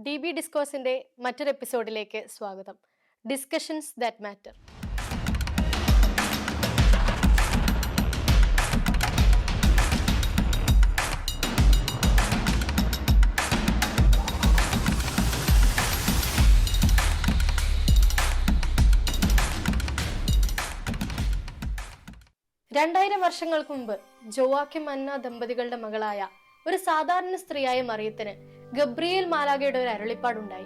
D B ഡിസ്കോസിന്റെ മറ്റൊരു എപ്പിസോഡിലേക്ക് സ്വാഗതം. ഡിസ്കഷൻസ് ദാറ്റ് മാറ്റർ രണ്ടായിരം വർഷങ്ങൾക്ക് മുമ്പ് ജോവാക്കിം അന്ന ദമ്പതികളുടെ മകളായ ഒരു സാധാരണ സ്ത്രീയായ മറിയത്തിന് ഗബ്രിയേൽ മാലാഗയുടെ ഒരു അരുളിപ്പാടുണ്ടായി.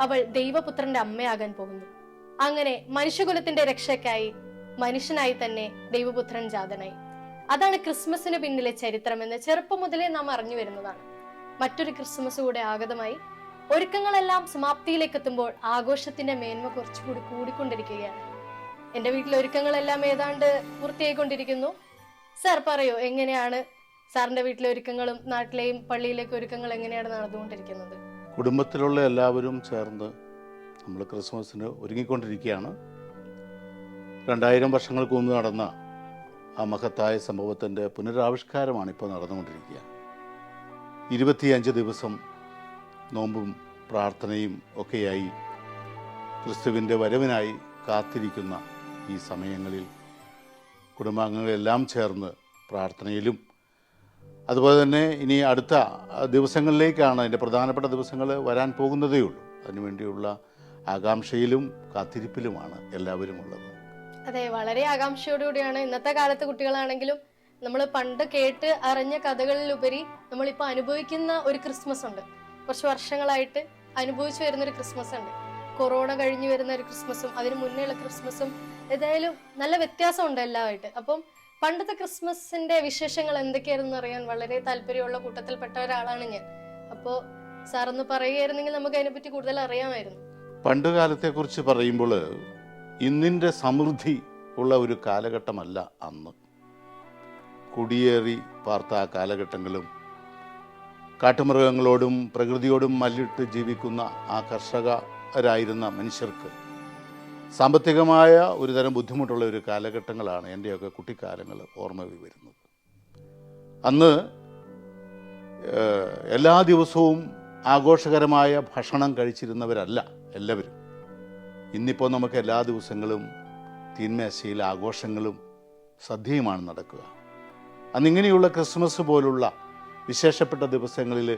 അവൾ ദൈവപുത്രന്റെ അമ്മയാകാൻ പോകുന്നു. അങ്ങനെ മനുഷ്യകുലത്തിന്റെ രക്ഷയ്ക്കായി മനുഷ്യനായി തന്നെ ദൈവപുത്രൻ ജാതനായി. അതാണ് ക്രിസ്മസിന് പിന്നിലെ ചരിത്രമെന്ന് ചെറുപ്പം മുതലേ നാം അറിഞ്ഞു വരുന്നതാണ്. മറ്റൊരു ക്രിസ്മസ് കൂടെ ആഗതമായി ഒരുക്കങ്ങളെല്ലാം സമാപ്തിയിലേക്ക് എത്തുമ്പോൾ ആഘോഷത്തിന്റെ മേന്മ കുറച്ചുകൂടി കൂടിക്കൊണ്ടിരിക്കുകയാണ്. എന്റെ വീട്ടിലെ ഒരുക്കങ്ങളെല്ലാം ഏതാണ്ട് പൂർത്തിയായിക്കൊണ്ടിരിക്കുന്നു. സാർ പറയൂ എങ്ങനെയാണ് സാറിന്റെ വീട്ടിലെ ഒരുക്കങ്ങളും നാട്ടിലെയും പള്ളിയിലേക്ക് ഒരുക്കങ്ങൾ എങ്ങനെയാണ് നടന്നുകൊണ്ടിരിക്കുന്നത്? കുടുംബത്തിലുള്ള എല്ലാവരും ചേർന്ന് നമ്മൾ ക്രിസ്മസിന് ഒരുങ്ങിക്കൊണ്ടിരിക്കുകയാണ്. രണ്ടായിരം വർഷങ്ങൾക്ക് മുമ്പ് നടന്ന ആ മഹത്തായ സംഭവത്തിന്റെ പുനരാവിഷ്കാരമാണ് ഇപ്പോൾ നടന്നുകൊണ്ടിരിക്കുക. ഇരുപത്തിയഞ്ച് ദിവസം നോമ്പും പ്രാർത്ഥനയും ഒക്കെയായി ക്രിസ്തുവിന്റെ വരവിനായി കാത്തിരിക്കുന്ന ഈ സമയങ്ങളിൽ കുടുംബാംഗങ്ങളെല്ലാം ചേർന്ന് പ്രാർത്ഥനയിലും അതുപോലെ തന്നെ ഇനി അടുത്ത ദിവസങ്ങളിലേക്കാണ് അതിന്റെ പ്രധാനപ്പെട്ട ദിവസങ്ങൾ വരാൻ പോകുന്നതേ ഉള്ളൂ. അതിനുവേണ്ടിയുള്ള ആകാംക്ഷയിലും കാത്തിരിപ്പിലുമാണ് എല്ലാവരും ഉള്ളത്. അതെ വളരെ ആകാംക്ഷയോടുകൂടിയാണ് ഇന്നത്തെ കാലത്ത് കുട്ടികളാണെങ്കിലും നമ്മൾ പണ്ട് കേട്ട് അറിഞ്ഞ കഥകളിലുപരി നമ്മളിപ്പോൾ അനുഭവിക്കുന്ന ഒരു ക്രിസ്മസ് ഉണ്ട് കുറച്ച് വർഷങ്ങളായിട്ട് അനുഭവിച്ചു വരുന്ന ഒരു ക്രിസ്മസ് ഉണ്ട് കൊറോണ കഴിഞ്ഞു വരുന്ന ഒരു ക്രിസ്മസും അതിന് മുന്നേയുള്ള ക്രിസ്മസും ഏതായാലും നല്ല വ്യത്യാസമുണ്ട് എല്ലാമായിട്ട്. അപ്പം പണ്ടത്തെ ക്രിസ്മസിന്റെ വിശേഷങ്ങൾ എന്തൊക്കെയായിരുന്നു അറിയാൻ വളരെ താല്പര്യമുള്ള കൂട്ടത്തിൽപ്പെട്ട ഒരാളാണ് ഞാൻ. അപ്പോൾ സാറൊന്ന് പറയുകയായിരുന്നെങ്കിൽ നമുക്ക് അതിനെപ്പറ്റി കൂടുതൽ അറിയാമായിരുന്നു. പണ്ട് കാലത്തെക്കുറിച്ച് പറയുമ്പോൾ ഇന്നിന്റെ സമൃദ്ധി ഉള്ള ഒരു കാലഘട്ടമല്ല അന്ന്. കുടിയേറി പാർത്ത ആ കാലഘട്ടങ്ങളും കാട്ടുമൃഗങ്ങളോടും പ്രകൃതിയോടും മല്ലിട്ട് ജീവിക്കുന്ന ആ കർഷകരായിരുന്ന മനുഷ്യർക്ക് സാമ്പത്തികമായ ഒരുതരം ബുദ്ധിമുട്ടുള്ള ഒരു കാലഘട്ടങ്ങളാണ് എന്റെയൊക്കെ കുട്ടിക്കാലങ്ങൾ ഓർമ്മ വരുന്നത്. അന്ന് എല്ലാ ദിവസവും ആഘോഷകരമായ ഭക്ഷണം കഴിച്ചിരുന്നവരല്ല എല്ലാവരും. ഇന്നിപ്പോൾ നമുക്ക് എല്ലാ ദിവസങ്ങളും തീന്മേശയിൽ ആഘോഷങ്ങളും സദ്യയുമാണ് നടക്കുക. അന്നിങ്ങനെയുള്ള ക്രിസ്മസ് പോലുള്ള വിശേഷപ്പെട്ട ദിവസങ്ങളിൽ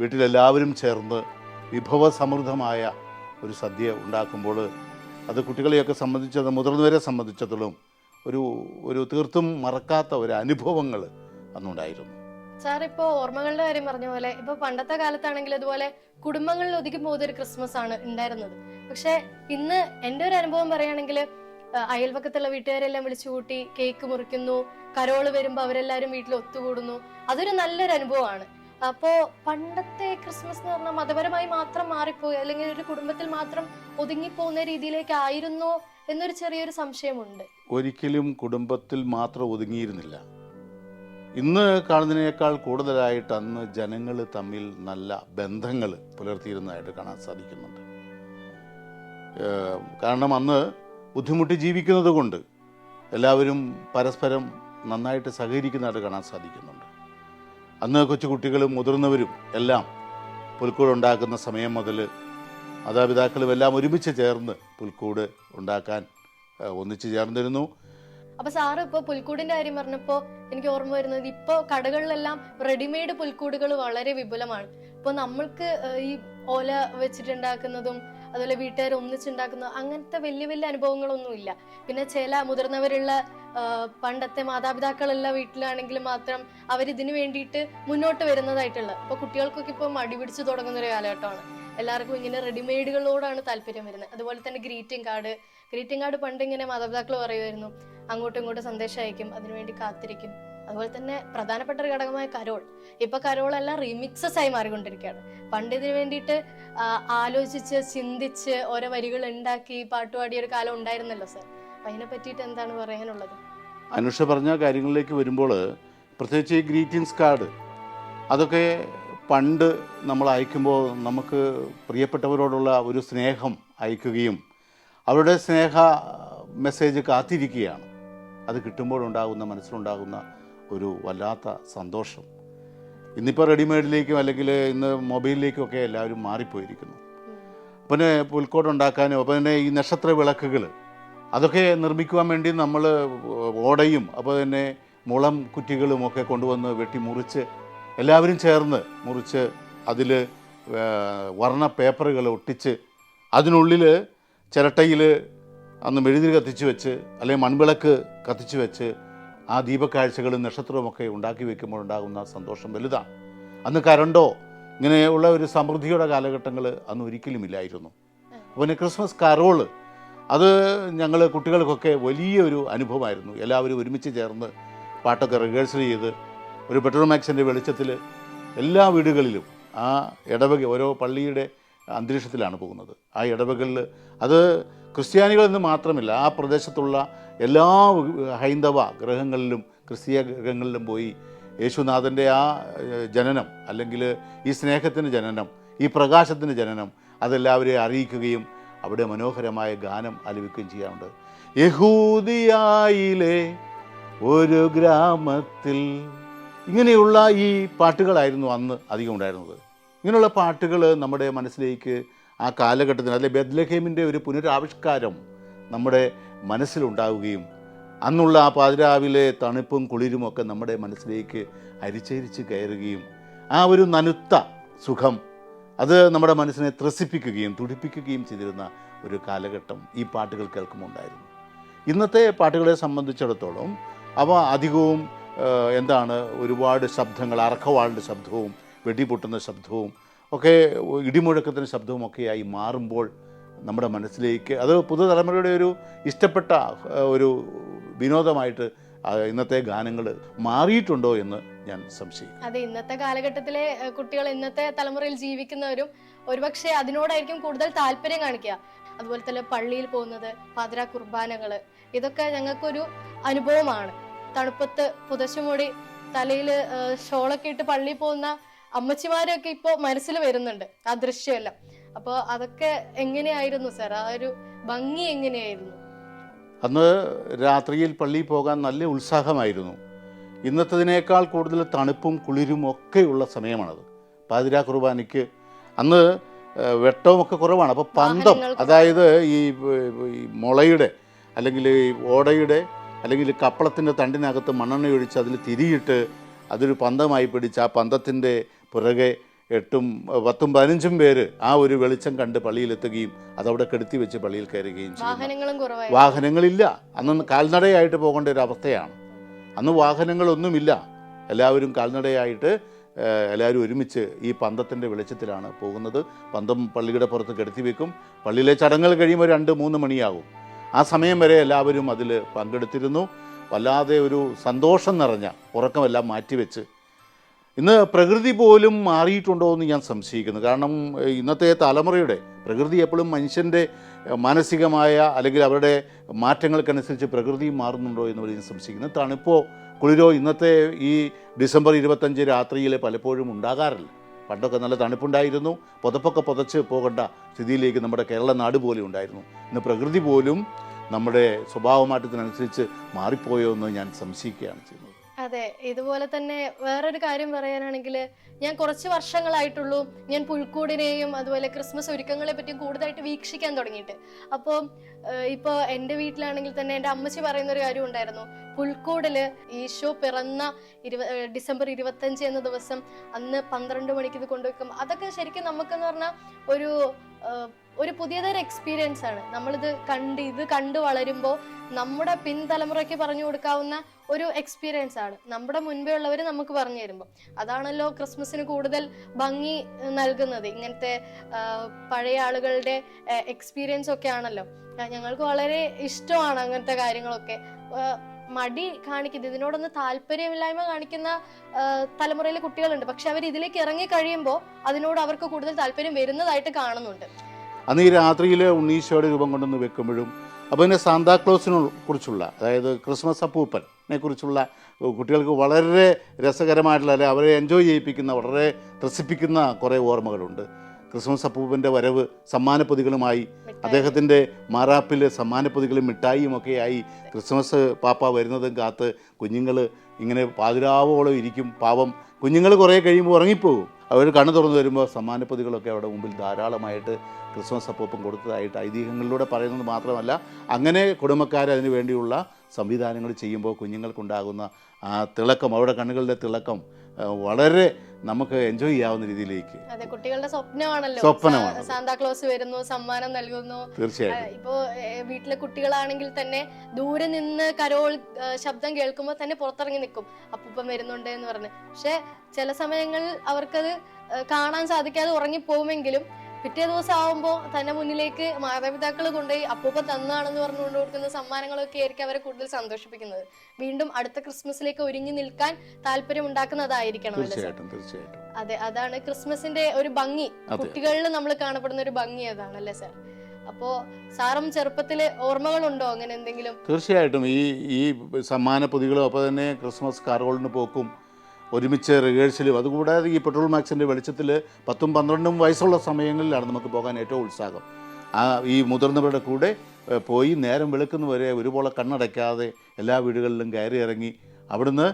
വീട്ടിലെല്ലാവരും ചേർന്ന് വിഭവസമൃദ്ധമായ ഒരു സദ്യ ഉണ്ടാക്കുമ്പോൾ അത് കുട്ടികളെയൊക്കെ സംബന്ധിച്ചത് മുതിർന്നവരെ സംബന്ധിച്ചതും ഒരു ഒരു തീർത്തും മറക്കാത്ത ഒരു അനുഭവങ്ങൾ അന്നുണ്ടായിരുന്നു. സാർ ഇപ്പോൾ ഓർമ്മകളുടെ കാര്യം പറഞ്ഞ പോലെ ഇപ്പൊ പണ്ടത്തെ കാലത്താണെങ്കിൽ ഇതുപോലെ കുടുംബങ്ങളിൽ ഒതുക്കി പോകുന്ന ഒരു ക്രിസ്മസ് ആണ് ഉണ്ടായിരുന്നത്. പക്ഷെ ഇന്ന് എന്റെ ഒരു അനുഭവം പറയുകയാണെങ്കിൽ അയൽവക്കത്തുള്ള വീട്ടുകാരെല്ലാം വിളിച്ചു കൂട്ടി കേക്ക് മുറിക്കുന്നു കരോൾ വരുമ്പോൾ അവരെല്ലാവരും വീട്ടിൽ ഒത്തുകൂടുന്നു. അതൊരു നല്ലൊരു അനുഭവമാണ്. അപ്പോ പണ്ടത്തെ ക്രിസ്മസ് എന്ന് പറഞ്ഞാൽ മതപരമായി മാത്രം മാറിപ്പോയി അല്ലെങ്കിൽ ഒരു കുടുംബത്തിൽ മാത്രം ഒതുങ്ങിപ്പോകുന്ന രീതിയിലേക്ക് ആയിരുന്നോ എന്നൊരു ചെറിയൊരു സംശയമുണ്ട്. ഒരിക്കലും കുടുംബത്തിൽ മാത്രം ഒതുങ്ങിയിരുന്നില്ല. ഇന്ന് കാണുന്നതിനേക്കാൾ കൂടുതലായിട്ട് അന്ന് ജനങ്ങൾ തമ്മിൽ നല്ല ബന്ധങ്ങൾ പുലർത്തിയിരുന്നതായിട്ട് കാണാൻ സാധിക്കുന്നുണ്ട്. കാരണം അന്ന് ബുദ്ധിമുട്ടി ജീവിക്കുന്നത് കൊണ്ട് എല്ലാവരും പരസ്പരം നന്നായിട്ട് സഹകരിക്കുന്നതായിട്ട് കാണാൻ സാധിക്കുന്നുണ്ട്. അന്ന് കൊച്ചുകുട്ടികളും മുതിർന്നവരും എല്ലാം പുൽക്കൂട് ഉണ്ടാക്കുന്ന സമയം മുതൽ മാതാപിതാക്കളും എല്ലാം ഒരുമിച്ച് ചേർന്ന് പുൽക്കൂട് ഉണ്ടാക്കാൻ ഒന്നിച്ച് ചേർന്നിരുന്നു. അപ്പൊ സാറ് ഇപ്പൊ പുൽക്കൂടിന്റെ കാര്യം പറഞ്ഞപ്പോ എനിക്ക് ഓർമ്മ വരുന്നത് ഇപ്പൊ കടകളിലെല്ലാം റെഡിമെയ്ഡ് പുൽക്കൂടുകൾ വളരെ വിപുലമാണ്. ഇപ്പൊ നമ്മൾക്ക് ഈ ഓല വെച്ചിട്ടുണ്ടാക്കുന്നതും അതുപോലെ വീട്ടുകാർ ഒന്നിച്ചുണ്ടാക്കുന്ന അങ്ങനത്തെ വലിയ വലിയ അനുഭവങ്ങളൊന്നും ഇല്ല പിന്നെ ചില മുതിർന്നവരുള്ള പണ്ടത്തെ മാതാപിതാക്കളുള്ള വീട്ടിലാണെങ്കിൽ മാത്രം അവരിതിനു വേണ്ടിയിട്ട് മുന്നോട്ട് വരുന്നതായിട്ടുള്ള ഇപ്പൊ കുട്ടികൾക്കൊക്കെ ഇപ്പൊ മടി പിടിച്ചു തുടങ്ങുന്ന ഒരു കാലഘട്ടമാണ്. എല്ലാവർക്കും ഇങ്ങനെ റെഡിമെയ്ഡുകളോടാണ് താല്പര്യം വരുന്നത്. അതുപോലെ തന്നെ ഗ്രീറ്റിംഗ് കാർഡ്. ഗ്രീറ്റിംഗ് കാർഡ് പണ്ട് ഇങ്ങനെ മാതാപിതാക്കൾ പറയുമായിരുന്നു അങ്ങോട്ടും ഇങ്ങോട്ടും സന്ദേശം അയക്കും അതിനുവേണ്ടി കാത്തിരിക്കും. അതുപോലെ തന്നെ പ്രധാനപ്പെട്ട ഒരു ഘടകമായ കരോൾ. ഇപ്പൊ കരോളെല്ലാം റീമിക്സസ് ആയി മാറിക്കൊണ്ടിരിക്കുകയാണ്. പണ്ട് ഇതിനു വേണ്ടിയിട്ട് ആലോചിച്ച് ചിന്തിച്ച് ഓരോ വരികൾ ഉണ്ടാക്കി പാട്ടുപാടിയ ഒരു കാലം ഉണ്ടായിരുന്നല്ലോ സർ അപ്പൊ അതിനെ പറ്റിയിട്ട് എന്താണ് പറയാനുള്ളത്? അനുഷ പറഞ്ഞ കാര്യങ്ങളിലേക്ക് വരുമ്പോൾ പ്രത്യേകിച്ച് ഈ ഗ്രീറ്റിംഗ്സ് കാർഡ് അതൊക്കെ പണ്ട് നമ്മൾ അയക്കുമ്പോൾ നമുക്ക് പ്രിയപ്പെട്ടവരോടുള്ള ഒരു സ്നേഹം അയക്കുകയും അവരുടെ സ്നേഹ മെസ്സേജ് കാത്തിരിക്കുകയാണ്. അത് കിട്ടുമ്പോഴുണ്ടാകുന്ന മനസ്സിലുണ്ടാകുന്ന ഒരു വല്ലാത്ത സന്തോഷം. ഇന്നിപ്പോൾ റെഡിമെയ്ഡിലേക്കും അല്ലെങ്കിൽ ഇന്ന് മൊബൈലിലേക്കും ഒക്കെ എല്ലാവരും മാറിപ്പോയിരിക്കുന്നു. പിന്നെ പുൽക്കോട് ഉണ്ടാക്കാനും അപ്പോൾ തന്നെ ഈ നക്ഷത്ര വിളക്കുകൾ അതൊക്കെ നിർമ്മിക്കുവാൻ വേണ്ടി നമ്മൾ ഓടയും അപ്പോൾ തന്നെ മുളം കുറ്റികളും ഒക്കെ കൊണ്ടുവന്ന് വെട്ടി മുറിച്ച് എല്ലാവരും ചേർന്ന് മുറിച്ച് അതിൽ വർണ പേപ്പറുകൾ ഒട്ടിച്ച് അതിനുള്ളിൽ ചിരട്ടയിൽ അന്ന് മെഴുതിരി കത്തിച്ച് വെച്ച് അല്ലെങ്കിൽ മൺവിളക്ക് കത്തിച്ച് വെച്ച് ആ ദീപക്കാഴ്ചകളും നക്ഷത്രവും ഒക്കെ ഉണ്ടാക്കി വെക്കുമ്പോൾ ഉണ്ടാകുന്ന സന്തോഷം വലുതാണ്. അന്ന് കരണ്ടോ? ഇങ്ങനെയുള്ള ഒരു സമൃദ്ധിയുടെ കാലഘട്ടങ്ങൾ അന്ന് ഒരിക്കലും ഇല്ലായിരുന്നു. പിന്നെ ക്രിസ്മസ് കരോൾ അത് ഞങ്ങൾ കുട്ടികൾക്കൊക്കെ വലിയൊരു അനുഭവമായിരുന്നു. എല്ലാവരും ഒരുമിച്ച് ചേർന്ന് പാട്ടൊക്കെ റിഹേഴ്സൽ ചെയ്ത് ഒരു പെട്രോൾ മാക്സിന്റെ വെളിച്ചത്തിൽ എല്ലാ വീടുകളിലും ആ ഇടവക ഓരോ പള്ളിയുടെ അന്തരീക്ഷത്തിലാണ് പോകുന്നത്. ആ ഇടവകളിൽ അത് ക്രിസ്ത്യാനികൾ എന്ന് മാത്രമല്ല ആ പ്രദേശത്തുള്ള എല്ലാ ഹൈന്ദവ ഗ്രഹങ്ങളിലും ക്രിസ്തീയ ഗ്രഹങ്ങളിലും പോയി യേശുനാഥന്റെ ആ ജനനം അല്ലെങ്കിൽ ഈ സ്നേഹത്തിന്റെ ജനനം ഈ പ്രകാശത്തിന്റെ ജനനം അതെല്ലാവരെയും അറിയിക്കുകയും അവിടെ മനോഹരമായ ഗാനം ആലപിക്കുകയും ചെയ്യാറുണ്ട്. യഹൂദിയായിലെ ഒരു ഗ്രാമത്തിൽ ഇങ്ങനെയുള്ള ഈ പാട്ടുകളായിരുന്നു അന്ന് അധികം ഉണ്ടായിരുന്നത്. ഇങ്ങനെയുള്ള പാട്ടുകൾ നമ്മുടെ മനസ്സിലേക്ക് ആ കാലഘട്ടത്തിൽ അല്ലെ ബദ്ലഹേമിന്റെ ഒരു പുനരാവിഷ്കാരം നമ്മുടെ മനസ്സിലുണ്ടാവുകയും അന്നുള്ള ആ പാതിരാവിലെ തണുപ്പും കുളിരും ഒക്കെ നമ്മുടെ മനസ്സിലേക്ക് അരിച്ചരിച്ച് കയറുകയും ആ ഒരു നനുത്ത സുഖം അത് നമ്മുടെ മനസ്സിനെ ത്രസിപ്പിക്കുകയും തുടിപ്പിക്കുകയും ചെയ്തിരുന്ന ഒരു കാലഘട്ടം ഈ പാട്ടുകൾ കേൾക്കുമ്പോൾ ഉണ്ടായിരുന്നു ഇന്നത്തെ പാട്ടുകളെ സംബന്ധിച്ചിടത്തോളം അവ അധികവും എന്താണ് ഒരുപാട് ശബ്ദങ്ങൾ അർക്കവാളിന്റെ ശബ്ദവും വെടിപൊട്ടുന്ന ശബ്ദവും ഒക്കെ ഇടിമുഴക്കത്തിന്റെ ശബ്ദവും ഒക്കെയായി മാറുമ്പോൾ നമ്മുടെ മനസ്സിലേക്ക് അത് പുതുതലമുറയുടെ ഒരു ഇഷ്ടപ്പെട്ട ഒരു വിനോദമായിട്ട് ഇന്നത്തെ ഗാനങ്ങൾ മാറിയിട്ടുണ്ടോ എന്ന് ഞാൻ സംശയിക്കും അതെ ഇന്നത്തെ കാലഘട്ടത്തിലെ കുട്ടികൾ ഇന്നത്തെ തലമുറയിൽ ജീവിക്കുന്നവരും ഒരുപക്ഷെ അതിനോടായിരിക്കും കൂടുതൽ താല്പര്യം കാണിക്കുക. അതുപോലെ തന്നെ പള്ളിയിൽ പോകുന്നത് പാതിര കുർബാനകൾ ഇതൊക്കെ ഞങ്ങൾക്കൊരു അനുഭവമാണ്. തണുപ്പത്ത് പുതച്ചുമൂടി തലയിൽ ഷോളൊക്കെ ഇട്ട് പള്ളിയിൽ പോകുന്ന അമ്മച്ചിമാരൊക്കെ ഇപ്പോ മനസ്സിൽ വരുന്നുണ്ട് ആ ദൃശ്യമെല്ലാം. അപ്പോൾ അതൊക്കെ എങ്ങനെയായിരുന്നു സാർ? ആ ഒരു ഭംഗി എങ്ങനെയായിരുന്നു? അന്ന് രാത്രിയിൽ പള്ളിയിൽ പോകാൻ നല്ല ഉത്സാഹമായിരുന്നു. ഇന്നത്തതിനേക്കാൾ കൂടുതൽ തണുപ്പും കുളിരും ഒക്കെയുള്ള സമയമാണത്. പാതിരാ കുർബാനയ്ക്ക് അന്ന് വെട്ടവുമൊക്കെ വെട്ടവും ഒക്കെ കുറവാണ് അപ്പോൾ പന്തം അതായത് ഈ ഈ മുളയുടെ അല്ലെങ്കിൽ ഈ ഓടയുടെ അല്ലെങ്കിൽ കപ്പളത്തിന്റെ തണ്ടിനകത്ത് മണ്ണെണ്ണ ഒഴിച്ച് അതിൽ തിരിയിട്ട് അതൊരു പന്തമായി പിടിച്ച് ആ പന്തത്തിന്റെ പുറകെ എട്ടും പത്തും പതിനഞ്ചും പേര് ആ ഒരു വെളിച്ചം കണ്ട് പള്ളിയിലെത്തുകയും അതവിടെ കെടുത്തി വെച്ച് പള്ളിയിൽ കയറുകയും ചെയ്യും വാഹനങ്ങളില്ല. അന്ന് കാൽനടയായിട്ട് പോകേണ്ട ഒരു അവസ്ഥയാണ്. അന്ന് വാഹനങ്ങളൊന്നുമില്ല. എല്ലാവരും കാൽനടയായിട്ട് എല്ലാവരും ഒരുമിച്ച് ഈ പന്തത്തിന്റെ വെളിച്ചത്തിലാണ് പോകുന്നത്. പന്തം പള്ളിയുടെ പുറത്ത് കെടുത്തി വെക്കും. പള്ളിയിലെ ചടങ്ങുകൾ കഴിയുമ്പോൾ രണ്ട് മൂന്ന് മണിയാകും. ആ സമയം വരെ എല്ലാവരും അതിൽ പങ്കെടുത്തിരുന്നു. വല്ലാതെ ഒരു സന്തോഷം നിറഞ്ഞ ഉറക്കമെല്ലാം മാറ്റിവെച്ച് ഇന്ന് പ്രകൃതി പോലും മാറിയിട്ടുണ്ടോ എന്ന് ഞാൻ സംശയിക്കുന്നു. കാരണം ഇന്നത്തെ തലമുറയുടെ പ്രകൃതി എപ്പോഴും മനുഷ്യന്റെ മാനസികമായ അല്ലെങ്കിൽ അവരുടെ മാറ്റങ്ങൾക്കനുസരിച്ച് പ്രകൃതി മാറുന്നുണ്ടോ എന്ന് ഞാൻ സംശയിക്കുന്നു. തണുപ്പോ കുളിരോ ഇന്നത്തെ ഈ ഡിസംബർ ഇരുപത്തഞ്ച് രാത്രിയിൽ പലപ്പോഴും ഉണ്ടാകാറില്ല. പണ്ടൊക്കെ നല്ല തണുപ്പുണ്ടായിരുന്നു. പുതപ്പൊക്കെ പുതച്ച് പോകേണ്ട സ്ഥിതിയിലേക്ക് നമ്മുടെ കേരള നാട് പോലും ഉണ്ടായിരുന്നു. ഇന്ന് പ്രകൃതി പോലും നമ്മുടെ സ്വഭാവമാറ്റത്തിനനുസരിച്ച് മാറിപ്പോയോ എന്ന് ഞാൻ സംശയിക്കുകയാണ് ചെയ്യുന്നത്. അതെ ഇതുപോലെ തന്നെ വേറൊരു കാര്യം പറയാനാണെങ്കിൽ ഞാൻ കുറച്ച് വർഷങ്ങളായിട്ടുള്ളൂ ഞാൻ പുൽക്കൂടിനെയും അതുപോലെ ക്രിസ്മസ് ഒരുക്കങ്ങളെ പറ്റിയും കൂടുതലായിട്ട് വീക്ഷിക്കാൻ തുടങ്ങിയിട്ട്. അപ്പോൾ ഇപ്പോൾ എന്റെ വീട്ടിലാണെങ്കിൽ തന്നെ എന്റെ അമ്മച്ചി പറയുന്ന ഒരു കാര്യം ഉണ്ടായിരുന്നു. പുൽക്കൂടിൽ ഈശോ പിറന്ന ഇരുപ ഡിസംബർ ഇരുപത്തഞ്ച് എന്ന ദിവസം അന്ന് പന്ത്രണ്ട് മണിക്ക് ഇത് കൊണ്ടുവെക്കും അതൊക്കെ ശരിക്കും നമുക്കെന്ന് പറഞ്ഞാൽ ഒരു ഒരു പുതിയതരം എക്സ്പീരിയൻസ് ആണ്. നമ്മളിത് കണ്ട് ഇത് കണ്ട് വളരുമ്പോൾ നമ്മുടെ പിൻതലമുറയ്ക്ക് പറഞ്ഞു കൊടുക്കാവുന്ന ഒരു എക്സ്പീരിയൻസ് ആണ്. നമ്മുടെ മുൻപേ ഉള്ളവർ നമുക്ക് പറഞ്ഞു തരുമ്പോൾ അതാണല്ലോ ക്രിസ്മസിന് കൂടുതൽ ഭംഗി നൽകുന്നത്. ഇങ്ങനത്തെ പഴയ ആളുകളുടെ എക്സ്പീരിയൻസ് ഒക്കെ ആണല്ലോ ഞങ്ങൾക്ക് വളരെ ഇഷ്ടമാണ് അങ്ങനത്തെ കാര്യങ്ങളൊക്കെ. മടി കാണിക്കുന്നത് ഇതിനോടൊന്ന് താല്പര്യമില്ലായ്മ കാണിക്കുന്ന തലമുറയിലെ കുട്ടികളുണ്ട്. പക്ഷെ അവർ ഇതിലേക്ക് ഇറങ്ങി കഴിയുമ്പോൾ അതിനോട് അവർക്ക് കൂടുതൽ താല്പര്യം വരുന്നതായിട്ട് കാണുന്നുണ്ട്. അന്ന് ഈ രാത്രിയിൽ ഉണ്ണീശോയുടെ രൂപം കൊണ്ടുവന്ന് വെക്കുമ്പോഴും അപ്പോൾ പിന്നെ സാന്താക്ലോസിനെ കുറിച്ചുള്ള അതായത് ക്രിസ്മസ് അപ്പൂപ്പനെ കുറിച്ചുള്ള കുട്ടികൾക്ക് വളരെ രസകരമായിട്ടുള്ള അല്ലെ അവരെ എൻജോയ് ചെയ്യിപ്പിക്കുന്ന വളരെ ത്രസിപ്പിക്കുന്ന കുറേ ഓർമ്മകളുണ്ട്. ക്രിസ്മസ് അപ്പൂപ്പന്റെ വരവ് സമ്മാനപ്പൊതികളുമായി അദ്ദേഹത്തിന്റെ മാറാപ്പിൽ സമ്മാനപ്പൊതികളും മിഠായിയും ഒക്കെയായി ക്രിസ്മസ് പാപ്പ വരുന്നതും കാത്ത് കുഞ്ഞുങ്ങൾ ഇങ്ങനെ പാതിരാവോളം ഇരിക്കും. പാവം കുഞ്ഞുങ്ങൾ കുറേ കഴിയുമ്പോൾ ഉറങ്ങിപ്പോകും. അവർ കണ്ണു തുറന്നു വരുമ്പോൾ സമ്മാനപ്പൊതികളൊക്കെ അവിടെ മുമ്പിൽ ധാരാളമായിട്ട് ക്രിസ്മസ് അപ്പൂപ്പം കൊടുത്തതായിട്ട് ഐതിഹ്യങ്ങളിലൂടെ പറയുന്നത് മാത്രമല്ല അങ്ങനെ കുടുംബക്കാർ അതിന് വേണ്ടിയുള്ള സംവിധാനങ്ങൾ ചെയ്യുമ്പോൾ കുഞ്ഞുങ്ങൾക്കുണ്ടാകുന്ന ആ തിളക്കം അവരുടെ കണ്ണുകളുടെ തിളക്കം വളരെ നമുക്ക് എൻജോയ് ചെയ്യാവുന്ന രീതിയിലേക്ക്. അതെ കുട്ടികളുടെ സ്വപ്നമാണല്ലോ. സ്വപ്നമാണ്. സാന്താക്ലോസ് വരുന്നു സമ്മാനം നൽകുന്നു. തീർച്ചയായിട്ടും. ഇപ്പോ വീട്ടിലെ കുട്ടികളാണെങ്കിൽ തന്നെ ദൂരെ നിന്ന് കരോൾ ശബ്ദം കേൾക്കുമ്പോൾ തന്നെ പുറത്തിറങ്ങി നിൽക്കും അപ്പൂപ്പം വരുന്നുണ്ട് എന്ന് പറഞ്ഞ്. പക്ഷെ ചില സമയങ്ങളിൽ അവർക്കത് കാണാൻ സാധിക്കാതെ ഉറങ്ങിപ്പോകുമെങ്കിലും പിറ്റേ ദിവസം ആവുമ്പോൾ തന്നെ മുന്നിലേക്ക് മാതാപിതാക്കൾ കൊണ്ടുപോയി അപ്പൂപ്പ തന്നാണെന്ന് പറഞ്ഞുകൊണ്ട് കൊടുക്കുന്ന സമ്മാനങ്ങളൊക്കെ ആയിരിക്കും അവരെ കൂടുതൽ സന്തോഷിപ്പിക്കുന്നത്. വീണ്ടും അടുത്ത ക്രിസ്മസിലേക്ക് ഒരുങ്ങി നിൽക്കാൻ താല്പര്യം ഉണ്ടാക്കുന്നതായിരിക്കണം? തീർച്ചയായിട്ടും തീർച്ചയായിട്ടും. അതെ അതാണ് ക്രിസ്മസിന്റെ ഒരു ഭംഗി. കുട്ടികളിൽ നമ്മൾ കാണപ്പെടുന്ന ഒരു ഭംഗി അതാണ് അല്ലേ സാർ? അപ്പോ സാറും ചെറുപ്പത്തിൽ ഓർമ്മകളുണ്ടോ അങ്ങനെ എന്തെങ്കിലും? തീർച്ചയായിട്ടും. ഈ ഈ സമ്മാന പൊതികളും അപ്പൊ തന്നെ ക്രിസ്മസ് കാറുകളിന് പോക്കും ഒരുമിച്ച് റിഹേഴ്സലും അതുകൂടാതെ ഈ പെട്രോൾ മാക്സിന്റെ വെളിച്ചത്തിൽ പത്തും പന്ത്രണ്ടും വയസ്സുള്ള സമയങ്ങളിലാണ് നമുക്ക് പോകാൻ ഏറ്റവും ഉത്സാഹം. ആ ഈ മുതിർന്നവരുടെ കൂടെ പോയി നേരം വെളുക്കുന്നവരെ ഒരുപോലെ കണ്ണടയ്ക്കാതെ എല്ലാ വീടുകളിലും കയറി ഇറങ്ങി അവിടുന്ന്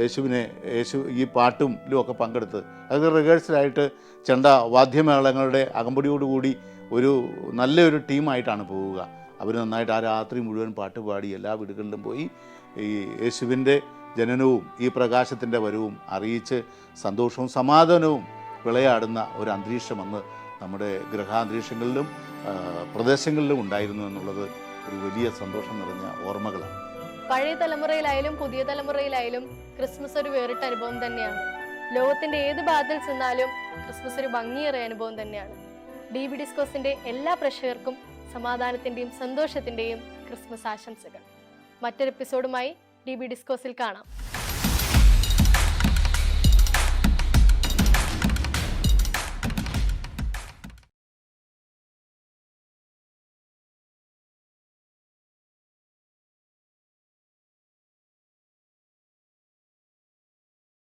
യേശുവിനെ യേശു ഈ പാട്ടും ഒക്കെ പങ്കെടുത്ത്. അത് റിഹേഴ്സലായിട്ട് ചെണ്ട വാദ്യമേളങ്ങളുടെ അകമ്പടിയോടുകൂടി ഒരു നല്ലൊരു ടീമായിട്ടാണ് പോവുക. അവർ നന്നായിട്ട് ആ രാത്രി മുഴുവൻ പാട്ട് പാടി എല്ലാ വീടുകളിലും പോയി ഈ യേശുവിന്റെ ജനനവും ഈ പ്രകാശത്തിന്റെ വരവും അറിയിച്ച് സന്തോഷവും സമാധാനവും വിളയാടുന്ന ഒരു അന്തരീക്ഷം അന്ന് നമ്മുടെ ഗ്രഹാന്തരീക്ഷങ്ങളിലും പ്രദേശങ്ങളിലും ഉണ്ടായിരുന്നു എന്നുള്ളത് ഒരു വലിയ സന്തോഷം നിറഞ്ഞ ഓർമ്മകളാണ്. പഴയ തലമുറയിലായാലും പുതിയ തലമുറയിലായാലും ക്രിസ്മസ് ഒരു വേറിട്ട അനുഭവം തന്നെയാണ്. ലോകത്തിന്റെ ഏത് ഭാഗത്തിൽ ചെന്നാലും ക്രിസ്മസ് ഒരു ഭംഗിയേറിയ അനുഭവം തന്നെയാണ്. ഡി ബി ഡിസ്കോസിന്റെ എല്ലാ പ്രേക്ഷകർക്കും സമാധാനത്തിന്റെയും സന്തോഷത്തിന്റെയും ക്രിസ്മസ് ആശംസകൾ. മറ്റൊരു എപ്പിസോഡുമായി ഡി ബി ഡിസ്കോസിൽ കാണാം